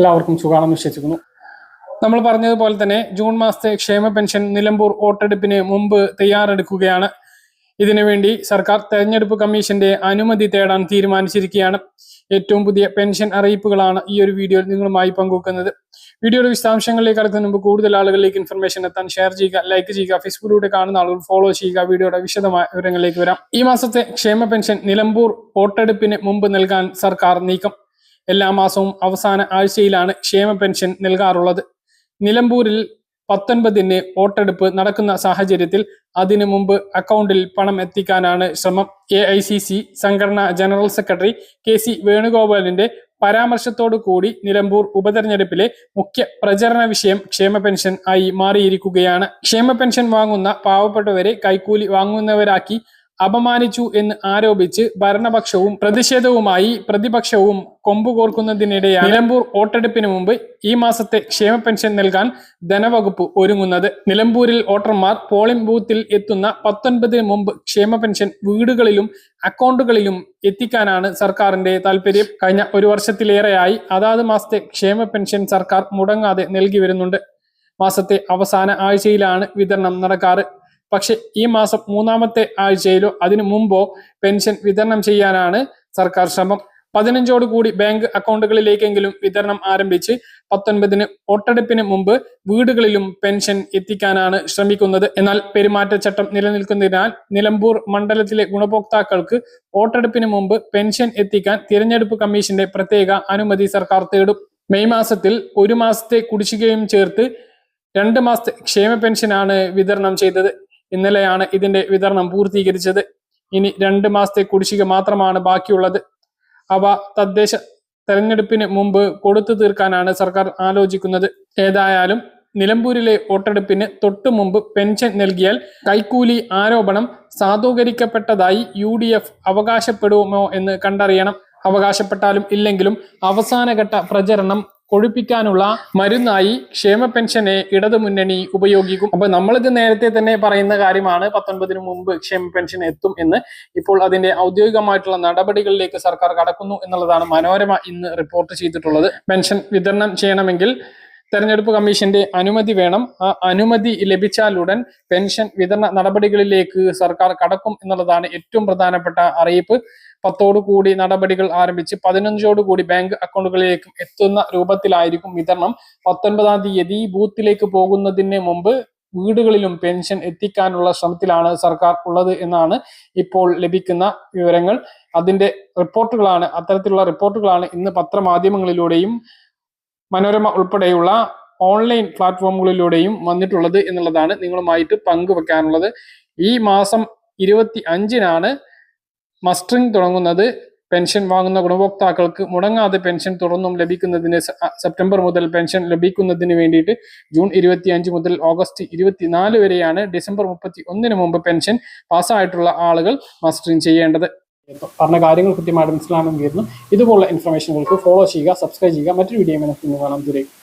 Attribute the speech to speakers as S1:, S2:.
S1: എല്ലാവർക്കും സുഖാണെന്ന് വിശ്വസിക്കുന്നു. നമ്മൾ പറഞ്ഞതുപോലെ തന്നെ ജൂൺ മാസത്തെ ക്ഷേമ പെൻഷൻ നിലമ്പൂർ വോട്ടെടുപ്പിന് മുമ്പ് തയ്യാറെടുക്കുകയാണ്. ഇതിനുവേണ്ടി സർക്കാർ തെരഞ്ഞെടുപ്പ് കമ്മീഷന്റെ അനുമതി തേടാൻ തീരുമാനിച്ചിരിക്കുകയാണ്. ഏറ്റവും പുതിയ പെൻഷൻ അറിയിപ്പുകളാണ് ഈ ഒരു വീഡിയോയിൽ നിങ്ങളുമായി പങ്കുവെക്കുന്നത്. വീഡിയോയുടെ വിശദാംശങ്ങളിലേക്ക് കടക്കുന്നതിന് മുമ്പ് കൂടുതൽ ആളുകളിലേക്ക് ഇൻഫർമേഷൻ എത്താൻ ഷെയർ ചെയ്യുക ലൈക്ക് ചെയ്യുക ഫേസ്ബുക്കിലൂടെ കാണുന്ന ആളുകൾ ഫോളോ ചെയ്യുക വീഡിയോയുടെ വിശദമായ വിവരങ്ങളിലേക്ക് വരാം. ഈ മാസത്തെ ക്ഷേമ പെൻഷൻ നിലമ്പൂർ വോട്ടെടുപ്പിന് മുമ്പ് നൽകാൻ സർക്കാർ നീക്കം. എല്ലാ മാസവും അവസാന ആഴ്ചയിലാണ് ക്ഷേമ പെൻഷൻ നൽകാറുള്ളത്. നിലമ്പൂരിൽ പത്തൊൻപതിന് വോട്ടെടുപ്പ് നടക്കുന്ന സാഹചര്യത്തിൽ അതിനു മുമ്പ് അക്കൗണ്ടിൽ പണം എത്തിക്കാനാണ് ശ്രമം. എ ഐ സി സി സംഘടനാ ജനറൽ സെക്രട്ടറി കെ സി വേണുഗോപാലിന്റെ പരാമർശത്തോടു കൂടി നിലമ്പൂർ ഉപതെരഞ്ഞെടുപ്പിലെ മുഖ്യ പ്രചരണ വിഷയം ക്ഷേമ പെൻഷൻ ആയി മാറിയിരിക്കുകയാണ്. ക്ഷേമ പെൻഷൻ വാങ്ങുന്ന പാവപ്പെട്ടവരെ കൈക്കൂലി വാങ്ങുന്നവരാക്കി അപമാനിച്ചു എന്ന് ആരോപിച്ച് ഭരണപക്ഷവും പ്രതിഷേധവുമായി പ്രതിപക്ഷവും കൊമ്പുകോർക്കുന്നതിനിടെയാണ് നിലമ്പൂർ വോട്ടെടുപ്പിന് മുമ്പ് ഈ മാസത്തെ ക്ഷേമ പെൻഷൻ നൽകാൻ ധനവകുപ്പ് ഒരുങ്ങുന്നത്. നിലമ്പൂരിൽ വോട്ടർമാർ പോളിംഗ് ബൂത്തിൽ എത്തുന്ന പത്തൊൻപതിന് മുമ്പ് ക്ഷേമ പെൻഷൻ വീടുകളിലും അക്കൗണ്ടുകളിലും എത്തിക്കാനാണ് സർക്കാരിന്റെ താല്പര്യം കഴിഞ്ഞ ഒരു വർഷത്തിലേറെയായി അതാത് മാസത്തെ ക്ഷേമ പെൻഷൻ സർക്കാർ മുടങ്ങാതെ നൽകി വരുന്നുണ്ട്. മാസത്തെ അവസാന ആഴ്ചയിലാണ് വിതരണം നടക്കാറ്. പക്ഷെ ഈ മാസം മൂന്നാമത്തെ ആഴ്ചയിലോ അതിനു മുമ്പോ പെൻഷൻ വിതരണം ചെയ്യാനാണ് സർക്കാർ ശ്രമം. പതിനഞ്ചോട് കൂടി ബാങ്ക് അക്കൗണ്ടുകളിലേക്കെങ്കിലും വിതരണം ആരംഭിച്ച് പത്തൊൻപതിന് വോട്ടെടുപ്പിന് മുമ്പ് വീടുകളിലും പെൻഷൻ എത്തിക്കാനാണ് ശ്രമിക്കുന്നത്. എന്നാൽ പെരുമാറ്റച്ചട്ടം നിലനിൽക്കുന്നതിനാൽ നിലമ്പൂർ മണ്ഡലത്തിലെ ഗുണഭോക്താക്കൾക്ക് വോട്ടെടുപ്പിന് മുമ്പ് പെൻഷൻ എത്തിക്കാൻ തിരഞ്ഞെടുപ്പ് കമ്മീഷന്റെ പ്രത്യേക അനുമതി സർക്കാർ തേടും. മെയ് മാസത്തിൽ ഒരു മാസത്തെ കുടിശ്ശികയും ചേർത്ത് രണ്ട് മാസത്തെ ക്ഷേമ പെൻഷനാണ് വിതരണം ചെയ്തത്. ഇന്നലെയാണ് ഇതിന്റെ വിതരണം പൂർത്തീകരിച്ചത്. ഇനി രണ്ട് മാസത്തെ കുടിശ്ശിക മാത്രമാണ് ബാക്കിയുള്ളത്. അവ തദ്ദേശ തെരഞ്ഞെടുപ്പിന് മുമ്പ് കൊടുത്തു തീർക്കാനാണ് സർക്കാർ ആലോചിക്കുന്നത്. ഏതായാലും നിലമ്പൂരിലെ വോട്ടെടുപ്പിന് തൊട്ടു മുമ്പ് പെൻഷൻ നൽകിയാൽ കൈക്കൂലി ആരോപണം സാധൂകരിക്കപ്പെട്ടതായി യു ഡി എഫ് അവകാശപ്പെടുമോ എന്ന് കണ്ടറിയണം. അവകാശപ്പെട്ടാലും ഇല്ലെങ്കിലും അവസാനഘട്ട പ്രചരണം കൊഴുപ്പിക്കാനുള്ള മരുന്നായി ക്ഷേമ പെൻഷനെ ഇടതുമുന്നണി ഉപയോഗിക്കും. അപ്പൊ നമ്മളിത് നേരത്തെ തന്നെ പറയുന്ന കാര്യമാണ് പത്തൊൻപതിനു മുമ്പ് ക്ഷേമ പെൻഷൻ എത്തും എന്ന്. ഇപ്പോൾ അതിന്റെ ഔദ്യോഗികമായിട്ടുള്ള നടപടികളിലേക്ക് സർക്കാർ കടക്കുന്നു എന്നുള്ളതാണ് മനോരമ ഇന്ന് റിപ്പോർട്ട് ചെയ്തിട്ടുള്ളത്. പെൻഷൻ വിതരണം ചെയ്യണമെങ്കിൽ തെരഞ്ഞെടുപ്പ് കമ്മീഷന്റെ അനുമതി വേണം. ആ അനുമതി ലഭിച്ചാലുടൻ പെൻഷൻ വിതരണ നടപടികളിലേക്ക് സർക്കാർ കടക്കും എന്നുള്ളതാണ് ഏറ്റവും പ്രധാനപ്പെട്ട അറിയിപ്പ്. കൂടി നടപടികൾ ആരംഭിച്ച് കൂടി ബാങ്ക് അക്കൗണ്ടുകളിലേക്കും എത്തുന്ന രൂപത്തിലായിരിക്കും വിതരണം. പത്തൊൻപതാം തീയതി ബൂത്തിലേക്ക് പോകുന്നതിന് മുമ്പ് വീടുകളിലും പെൻഷൻ എത്തിക്കാനുള്ള ശ്രമത്തിലാണ് സർക്കാർ ഉള്ളത് എന്നാണ് ഇപ്പോൾ ലഭിക്കുന്ന വിവരങ്ങൾ. അതിന്റെ റിപ്പോർട്ടുകളാണ് അത്തരത്തിലുള്ള റിപ്പോർട്ടുകളാണ് ഇന്ന് പത്രമാധ്യമങ്ങളിലൂടെയും മനോരമ ഉൾപ്പെടെയുള്ള ഓൺലൈൻ പ്ലാറ്റ്ഫോമുകളിലൂടെയും വന്നിട്ടുള്ളത് എന്നുള്ളതാണ് നിങ്ങളുമായിട്ട് പങ്കുവെക്കാനുള്ളത്. ഈ മാസം ഇരുപത്തി അഞ്ചിനാണ് മസ്റ്ററിംഗ് തുടങ്ങുന്നത്. പെൻഷൻ വാങ്ങുന്ന ഗുണഭോക്താക്കൾക്ക് മുടങ്ങാതെ പെൻഷൻ തുടർന്നും ലഭിക്കുന്നതിന് സെപ്റ്റംബർ മുതൽ പെൻഷൻ ലഭിക്കുന്നതിന് വേണ്ടിയിട്ട് ജൂൺ ഇരുപത്തി അഞ്ച് മുതൽ ഓഗസ്റ്റ് ഇരുപത്തിനാല് വരെയാണ് ഡിസംബർ മുപ്പത്തി ഒന്നിന് മുമ്പ് പെൻഷൻ പാസ്സായിട്ടുള്ള ആളുകൾ മസ്റ്ററിംഗ് ചെയ്യേണ്ടത്. പറഞ്ഞ കാര്യങ്ങൾ കൃത്യമായിട്ട് മനസ്സിലാണെന്ന് കരുതുന്നു ഇതുപോലുള്ള ഇൻഫർമേഷനുകൾക്ക് ഫോളോ ചെയ്യുക സബ്സ്ക്രൈബ് ചെയ്യുക മറ്റൊരു വീഡിയോ കാണാം ദൂരേക്ക് ബൈ